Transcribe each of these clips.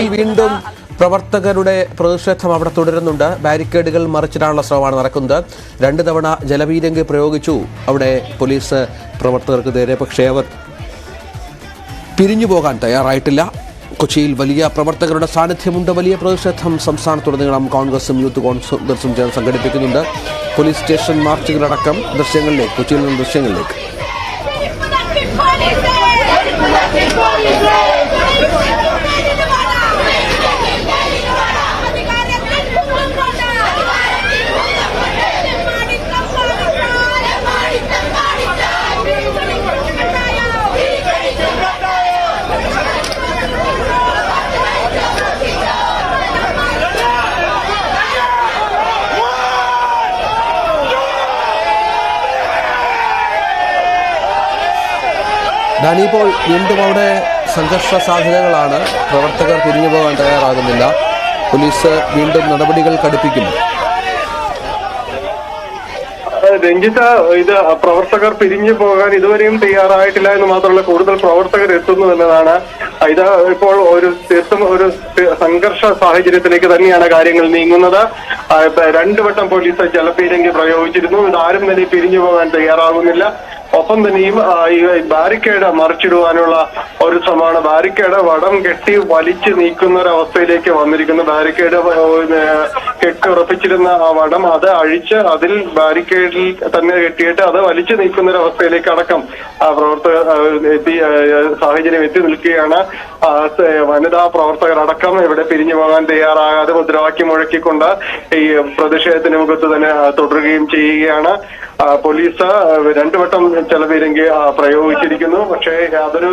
കൊച്ചിയിൽ വീണ്ടും പ്രവർത്തകരുടെ പ്രതിഷേധം അവിടെ തുടരുന്നുണ്ട്. ബാരിക്കേഡുകൾ മറിച്ചിടാനുള്ള ശ്രമമാണ് നടക്കുന്നത്. രണ്ട് തവണ ജലപീരങ്കി പ്രയോഗിച്ചു. അവിടെ പോലീസ് പ്രവർത്തകർക്ക് നേരെ പക്ഷേ അവർ പിരിഞ്ഞു പോകാൻ തയ്യാറായിട്ടില്ല. കൊച്ചിയിൽ വലിയ പ്രവർത്തകരുടെ സാന്നിധ്യമുണ്ട്. വലിയ പ്രതിഷേധം സംസ്ഥാനത്തുടനീളം കോൺഗ്രസും യൂത്ത് കോൺഗ്രസും ചേർന്ന് സംഘടിപ്പിക്കുന്നുണ്ട്. പോലീസ് സ്റ്റേഷൻ മാർച്ചുകളടക്കം ദൃശ്യങ്ങളിലേക്ക് കൊച്ചിയിൽ നിന്ന് ദൃശ്യങ്ങളിലേക്ക്. ഡാനി ഇപ്പോൾ വീണ്ടും അവിടെ സംഘർഷ സാധ്യതകളാണ്. പ്രവർത്തകർ പിരിഞ്ഞു പോകാൻ തയ്യാറാകുന്നില്ല. പോലീസ് വീണ്ടും നടപടികൾ കടുപ്പിക്കുന്നു. രഞ്ജിത്ത ഇത് പ്രവർത്തകർ പിരിഞ്ഞു പോകാൻ ഇതുവരെയും തയ്യാറായിട്ടില്ല എന്ന് മാത്രമല്ല കൂടുതൽ പ്രവർത്തകർ എത്തുന്നു എന്നതാണ്. ഇത് ഇപ്പോൾ ഒരു തീർത്തും ഒരു സംഘർഷ സാഹചര്യത്തിലേക്ക് തന്നെയാണ് കാര്യങ്ങൾ നീങ്ങുന്നത്. രണ്ടുവട്ടം പോലീസ് ജലപീരങ്കി പ്രയോഗിച്ചിരുന്നു. ഇത് ആരും തന്നെ പിരിഞ്ഞു പോകാൻ തയ്യാറാകുന്നില്ല. ഒപ്പം തന്നെയും ആ, ഈ ബാരിക്കേഡ് മറിച്ചിടുവാനുള്ള ഒരു ശ്രമമാണ്. ബാരിക്കേഡ് വടം കെട്ടി വലിച്ചു നീക്കുന്ന ഒരു അവസ്ഥയിലേക്ക് വന്നിരിക്കുന്നു ബാരിക്കേഡ് കെട്ടി ഉറപ്പിച്ചിരുന്ന ആ വടം അത് അഴിച്ച് അതിൽ ബാരിക്കേഡിൽ തന്നെ കെട്ടിയിട്ട് അത് വലിച്ചു നീക്കുന്ന ഒരു അവസ്ഥയിലേക്ക് അടക്കം ആ, പ്രവർത്തകർ എത്തി സാഹചര്യം എത്തി നിൽക്കുകയാണ്. വനിതാ പ്രവർത്തകരടക്കം ഇവിടെ പിരിഞ്ഞു പോകാൻ തയ്യാറാകാതെ മുദ്രാവാക്യം മുഴക്കിക്കൊണ്ട് ഈ പ്രതിഷേധത്തിന് മുഖത്ത് തന്നെ തുടരുകയും ചെയ്യുകയാണ്. പോലീസ് രണ്ടു വട്ടം ചെലവീരെങ്കിൽ പ്രയോഗിച്ചിരിക്കുന്നു. പക്ഷേ യാതൊരു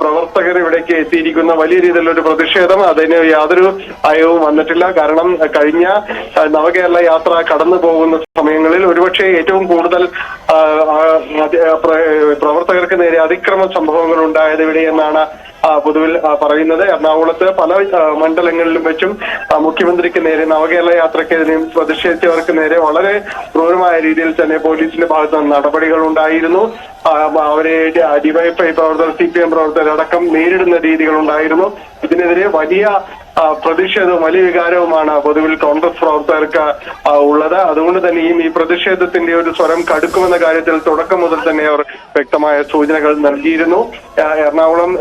പ്രവർത്തകർ ഇവിടേക്ക് എത്തിയിരിക്കുന്ന വലിയ രീതിയിലുള്ള ഒരു പ്രതിഷേധം അതിന് യാതൊരു അയവും വന്നിട്ടില്ല. കാരണം കഴിഞ്ഞ നവകേരള യാത്ര കടന്നു പോകുന്ന സമയങ്ങളിൽ ഒരുപക്ഷെ ഏറ്റവും കൂടുതൽ പ്രവർത്തകർക്ക് നേരെ അതിക്രമ സംഭവങ്ങൾ ഉണ്ടായത് ഇവിടെയെന്നാണ് പൊതുവിൽ പറയുന്നത്. എറണാകുളത്ത് പല മണ്ഡലങ്ങളിലും വെച്ചും മുഖ്യമന്ത്രിക്ക് നേരെ നവകേരള യാത്രക്കെതിരെയും പ്രതിഷേധിച്ചവർക്ക് നേരെ വളരെ ക്രൂരമായ രീതിയിൽ തന്നെ പോലീസിന്റെ ഭാഗത്ത് നിന്ന് നടപടികൾ ഉണ്ടായിരുന്നു. അവരെ ഡിവൈഎഫ്ഐ പ്രവർത്തകർ സി പി എം പ്രവർത്തകരടക്കം നേരിടുന്ന രീതികൾ ഉണ്ടായിരുന്നു. ഇതിനെതിരെ വലിയ പ്രതിഷേധവും വലിയ വികാരവുമാണ് പൊതുവിൽ കോൺഗ്രസ് പ്രവർത്തകർക്ക് ഉള്ളത്. അതുകൊണ്ട് തന്നെയും ഈ പ്രതിഷേധത്തിന്റെ ഒരു സ്വരം കടുക്കുമെന്ന കാര്യത്തിൽ തുടക്കം മുതൽ തന്നെ അവർ വ്യക്തമായ സൂചനകൾ നൽകിയിരുന്നു. എറണാകുളം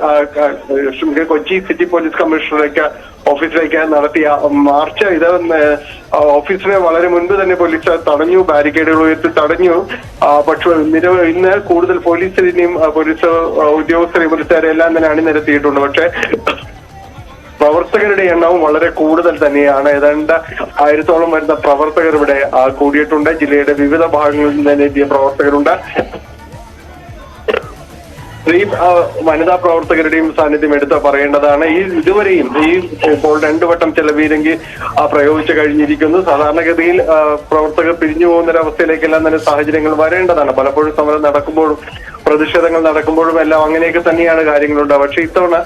കൊച്ചി സിറ്റി പോലീസ് കമ്മീഷണറേക്ക് ഓഫീസിലേക്ക് നടത്തിയ മാർച്ച് ഇത് ഓഫീസിനെ വളരെ മുൻപ് തന്നെ പോലീസ് തടഞ്ഞു ബാരിക്കേഡുകൾ ഉയർത്തി തടഞ്ഞു. പക്ഷെ പക്ഷേ നിരവ- ഇന്ന് കൂടുതൽ പോലീസിനെയും പോലീസ് ഉദ്യോഗസ്ഥരെയും പോലീസുകാരെ എല്ലാം തന്നെ അണിനിരത്തിയിട്ടുണ്ട്. പക്ഷേ പ്രവർത്തകരുടെ എണ്ണവും വളരെ കൂടുതൽ തന്നെയാണ്. ഏതാണ്ട് ആയിരത്തോളം വരുന്ന പ്രവർത്തകർ ഇവിടെ കൂടിയിട്ടുണ്ട്. ജില്ലയുടെ വിവിധ ഭാഗങ്ങളിൽ നിന്ന് എത്തിയ പ്രവർത്തകരുണ്ട്. സ്ത്രീ വനിതാ പ്രവർത്തകരുടെയും സാന്നിധ്യം എടുത്ത് പറയേണ്ടതാണ്. ഈ ഇതുവരെയും ഈ ഇപ്പോൾ രണ്ടു വട്ടം ചെലവീരെങ്കിൽ പ്രയോഗിച്ചു കഴിഞ്ഞിരിക്കുന്നു. സാധാരണഗതിയിൽ പ്രവർത്തകർ പിരിഞ്ഞു പോകുന്ന തന്നെ സാഹചര്യങ്ങൾ വരേണ്ടതാണ്. പലപ്പോഴും സമരം നടക്കുമ്പോഴും പ്രതിഷേധങ്ങൾ നടക്കുമ്പോഴും എല്ലാം അങ്ങനെയൊക്കെ തന്നെയാണ് കാര്യങ്ങളുണ്ടാവുക. പക്ഷേ ഇത്തവണ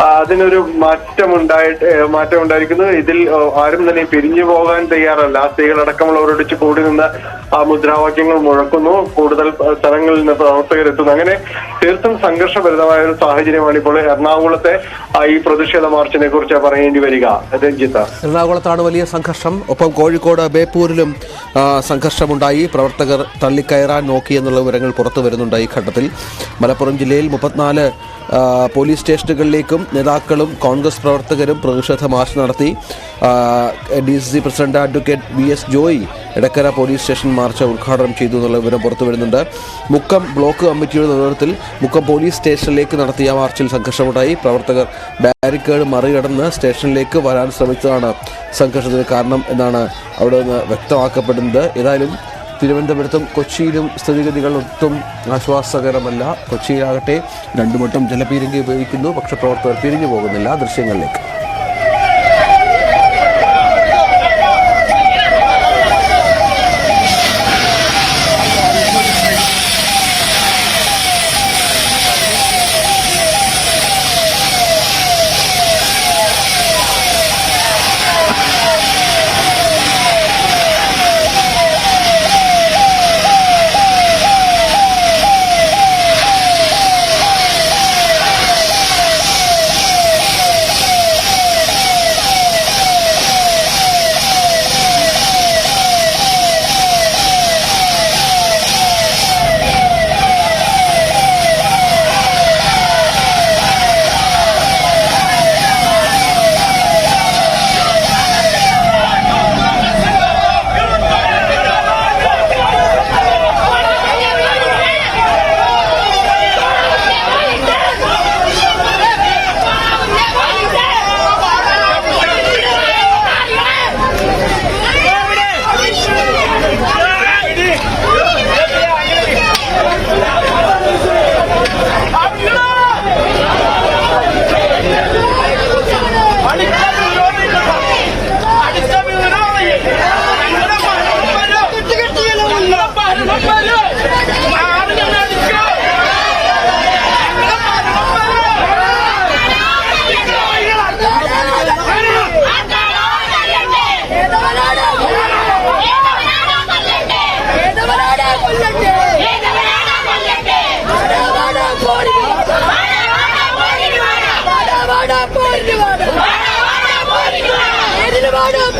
അതിനൊരു മാറ്റം ഉണ്ടായിട്ട് മാറ്റം ഉണ്ടായിരിക്കുന്നു ഇതിൽ ആരും തന്നെ പിരിഞ്ഞു പോകാൻ തയ്യാറല്ല. സ്ത്രീകളടക്കമുള്ളവരോട് കൂടി നിന്ന് ആ മുദ്രാവാക്യങ്ങൾ മുഴക്കുന്നു. കൂടുതൽ സ്ഥലങ്ങളിൽ നിന്ന് പ്രവർത്തകരെത്തുന്നു. അങ്ങനെ തീർത്തും സംഘർഷഭരിതമായ ഒരു സാഹചര്യമാണ് ഇപ്പോൾ എറണാകുളത്തെ ഈ പ്രതിഷേധ മാർച്ചിനെ കുറിച്ച് പറയേണ്ടി വരിക. രഞ്ജിത്ത്. എറണാകുളത്താണ് വലിയ സംഘർഷം. ഒപ്പം കോഴിക്കോട് ബേപ്പൂരിലും സംഘർഷമുണ്ടായി. പ്രവർത്തകർ തള്ളിക്കയറാൻ നോക്കി എന്നുള്ള വിവരങ്ങൾ പുറത്തു വരുന്നുണ്ട് ഈ ഘട്ടത്തിൽ. മലപ്പുറം ജില്ലയിൽ മുപ്പത്തിനാല് പോലീസ് സ്റ്റേഷനുകളിലേക്കും നേതാക്കളും കോൺഗ്രസ് പ്രവർത്തകരും പ്രതിഷേധ മാർച്ച് നടത്തി. D C C president advocate V S Joy Edakkara police station march ഉദ്ഘാടനം ചെയ്തു എന്നുള്ള വിവരം പുറത്തു വരുന്നുണ്ട്. മുക്കം ബ്ലോക്ക് കമ്മിറ്റിയുടെ നേതൃത്വത്തിൽ മുക്കം പോലീസ് സ്റ്റേഷനിലേക്ക് നടത്തിയ മാർച്ചിൽ സംഘർഷമുണ്ടായി. പ്രവർത്തകർ ബാരിക്കേഡ് മറികടന്ന് സ്റ്റേഷനിലേക്ക് വരാൻ ശ്രമിച്ചതാണ് സംഘർഷത്തിന് കാരണം എന്നാണ് അവിടെ നിന്ന് വ്യക്തമാക്കപ്പെടുന്നത്. ഏതായാലും തിരുവനന്തപുരത്തും കൊച്ചിയിലും സ്ഥിതിഗതികൾ ഒട്ടും ആശ്വാസകരമല്ല. കൊച്ചിയിലാകട്ടെ രണ്ടു വട്ടം ജലപീരങ്കി ഉപയോഗിക്കുന്നു. പക്ഷേ പ്രവർത്തകർ പിരിഞ്ഞു പോകുന്നില്ല ദൃശ്യങ്ങളിലേക്ക്.